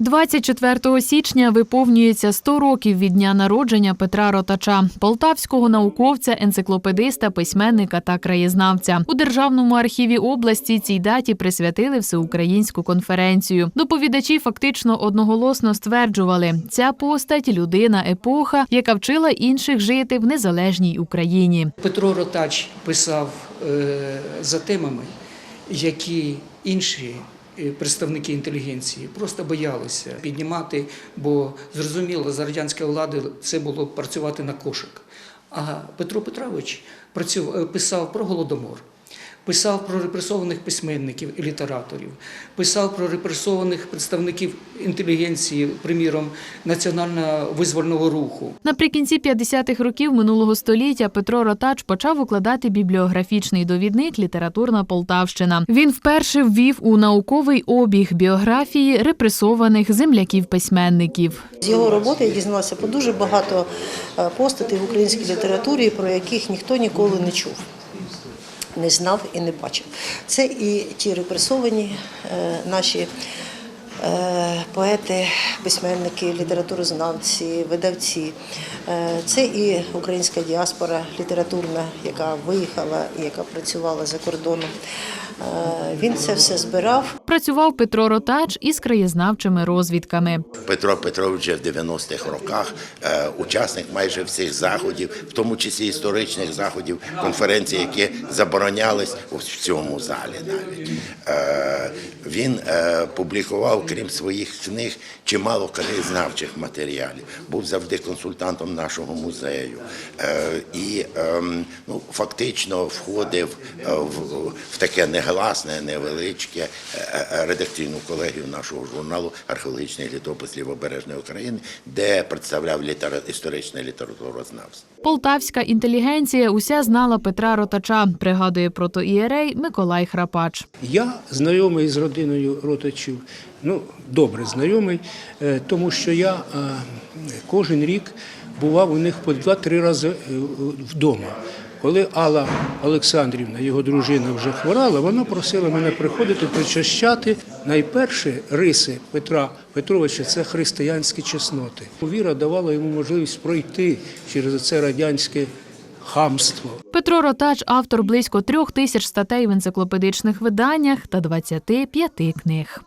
24 січня виповнюється 100 років від дня народження Петра Ротача, полтавського науковця, енциклопедиста, письменника та краєзнавця. У державному архіві області цій даті присвятили всеукраїнську конференцію. Доповідачі фактично одноголосно стверджували, ця постать людина епоха, яка вчила інших жити в незалежній Україні. Петро Ротач писав е, за темами, які інші представники інтелігенції просто боялися піднімати, бо зрозуміло, за радянської влади це було працювати на кошик. А Петро Петрович працював, е, писав про голодомор. Писав про репресованих письменників і літераторів, писав про репресованих представників інтелігенції, приміром національно визвольного руху. Наприкінці 50-х років минулого століття Петро Ротач почав укладати бібліографічний довідник Літературна Полтавщина. Він вперше ввів у науковий обіг біографії репресованих земляків-письменників. З його роботи я дізналася про дуже багато е, постатей в українській літературі, про яких ніхто ніколи не чув, не знав і не бачив. Це і ті репресовані е, наші поети, письменники, літературознавці, видавці. Е, Це і українська діаспора літературна, яка виїхала і яка працювала за кордоном. Е, Він це все збирав. Працював Петро Ротач із краєзнавчими розвідками. Петро Петрович в 90-х роках е, учасник майже всіх заходів, в тому числі історичних заходів, конференцій, які заборонялись в цьому залі. Навіть Е, він е, публікував, крім своїх книг, чимало краєзнавчих матеріалів. Був завжди консультантом нашого музею Е, і ем, ну, фактично входив е, в, в таке негласне, невеличке е, редакційну колегію нашого журналу Археологічний літопис Лівобережної України, де представляв літера... історичне літературознавство. Полтавська інтелігенція уся знала Петра Ротача, пригадує протоієрей Миколай Храпач. Я знайомий з родиною Ротачів, ну добре знайомий, е, тому що я е, кожен рік бував у них по два-три рази е, вдома. Коли Алла Олександрівна, його дружина, вже хворала, вона просила мене приходити причащати. Найперше риси Петра Петровича це християнські чесноти. Віра давала йому можливість пройти через це радянське хамство. Петро Ротач автор близько трьох тисяч статей в енциклопедичних виданнях та 25 книг.